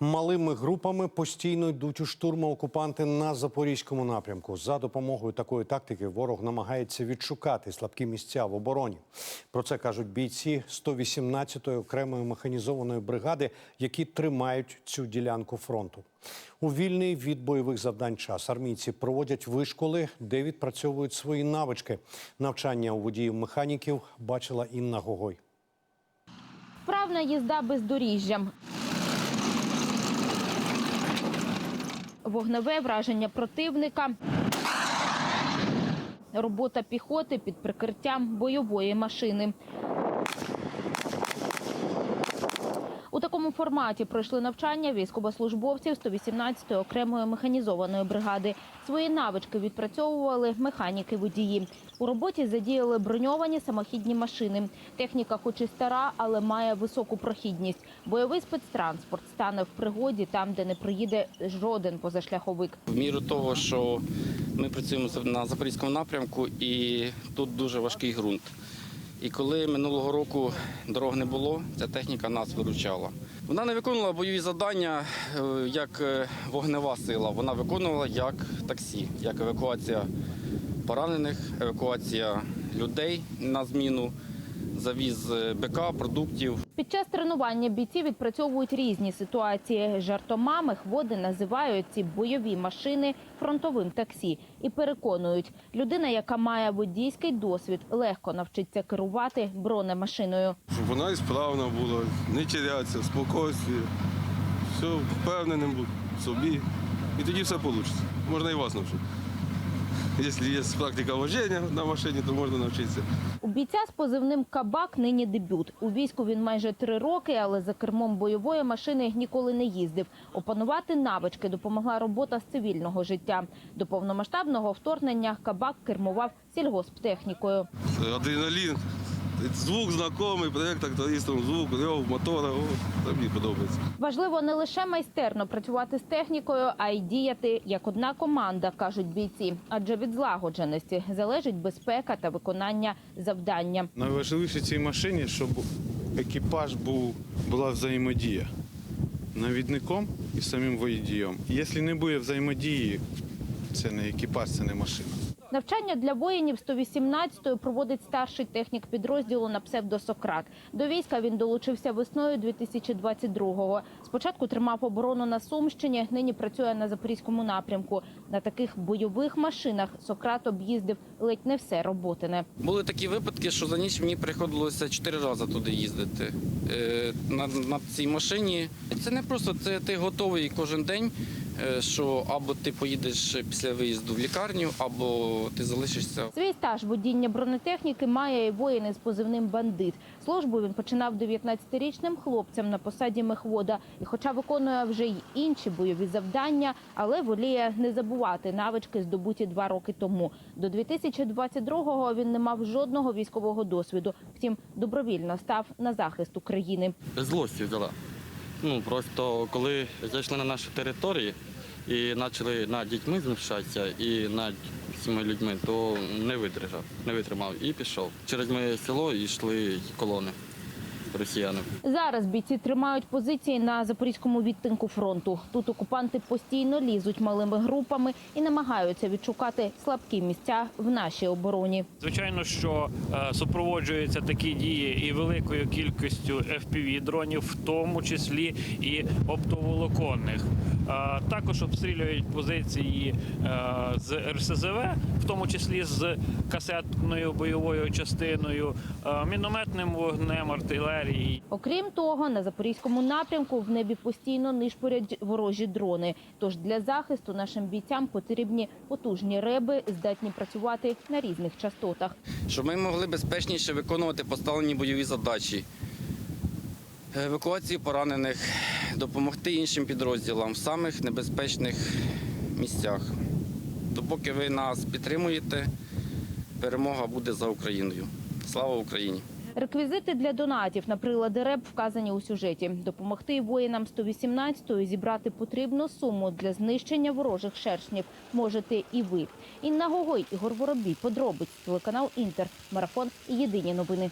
Малими групами постійно йдуть у штурми окупанти на запорізькому напрямку. За допомогою такої тактики ворог намагається відшукати слабкі місця в обороні. Про це кажуть бійці 118-ї окремої механізованої бригади, які тримають цю ділянку фронту. У вільний від бойових завдань час армійці проводять вишколи, де відпрацьовують свої навички. Навчання у водіїв механіків бачила Інна Гогой. Вправна їзда бездоріжжям. Вогневе враження противника. Робота піхоти під прикриттям бойової машини. У такому форматі пройшли навчання військовослужбовців 118-ї окремої механізованої бригади. Свої навички відпрацьовували механіки-водії. У роботі задіяли броньовані самохідні машини. Техніка, хоч і стара, але має високу прохідність. Бойовий спецтранспорт стане в пригоді там, де не приїде жоден позашляховик. В міру того, що ми працюємо на запорізькому напрямку, і тут дуже важкий ґрунт. І коли минулого року дорог не було, ця техніка нас виручала. Вона не виконувала бойові завдання е, як е, вогнева сила, вона виконувала як таксі, як евакуація поранених, евакуація людей на зміну, завіз е, БК, продуктів. Під час тренування бійці відпрацьовують різні ситуації. Жартома мехводи називають ці бойові машини фронтовим таксі і переконують, людина, яка має водійський досвід, легко навчиться керувати бронемашиною. Щоб вона і справна була, не терятися, спокійствие, все впевненим в собі. І тоді все вийде. Можна і вас навчити. Якщо є практика вождення на машині, то можна навчитися. У бійця з позивним Кабак нині дебют. У війську він майже три роки, але за кермом бойової машини ніколи не їздив. Опанувати навички допомогла робота з цивільного життя. До повномасштабного вторгнення Кабак кермував сільгосптехнікою. Адреналін, звук знайомий, проєкт трактористом, звук, рев, мотора. О, це мені подобається. Важливо не лише майстерно працювати з технікою, а й діяти як одна команда, кажуть бійці. Адже від злагодженості залежить безпека та виконання завдання. Найважливіше в цій машині, щоб екіпаж був, була взаємодія навідником і самим водієм. Якщо не буде взаємодії, це не екіпаж, це не машина. Навчання для воїнів 118-ї проводить старший технік підрозділу на псевдо Сократ. До війська він долучився весною 2022-го. Спочатку тримав оборону на Сумщині, нині працює на запорізькому напрямку. На таких бойових машинах Сократ об'їздив ледь не все роботине. Були такі випадки, що за ніч мені приходилося чотири рази туди їздити. Е, На, на цій машині це не просто це ти готовий кожен день, що або ти поїдеш після виїзду в лікарню, або ти залишишся. Свій стаж водіння бронетехніки має і воїн із позивним бандит. Службу він починав 19-річним хлопцем на посаді мехвода. І, хоча виконує вже й інші бойові завдання, але воліє не забувати навички, здобуті два роки тому. До 2022-го він не мав жодного військового досвіду. Втім, добровільно став на захист України. Без злості взяла. Ну просто коли зайшли на нашу територію і почали над дітьми знущатися і над всіма людьми, то не витримав, не витримав і пішов. Через моє село йшли колони росіяни. Зараз бійці тримають позиції на запорізькому відтинку фронту. Тут окупанти постійно лізуть малими групами і намагаються відшукати слабкі місця в нашій обороні. Звичайно, що е, супроводжуються такі дії і великою кількістю fpv дронів, в тому числі і оптоволоконних. Е, Також обстрілюють позиції е, з РСЗВ, в тому числі з касетною бойовою частиною, мінометним вогнем, артилерії. Окрім того, на запорізькому напрямку в небі постійно нишпорять ворожі дрони. Тож для захисту нашим бійцям потрібні потужні реби, здатні працювати на різних частотах. щоб ми могли безпечніше виконувати поставлені бойові задачі, евакуацію поранених, допомогти іншим підрозділам в самих небезпечних місцях. Допоки ви нас підтримуєте, перемога буде за Україною. Слава Україні! Реквізити для донатів на прилади РЕП вказані у сюжеті. Допомогти воїнам 118-ї зібрати потрібну суму для знищення ворожих шершнів можете і ви. Інна Гогой, Ігор Воробій, подробиць, телеканал Інтер, марафон. Єдині новини.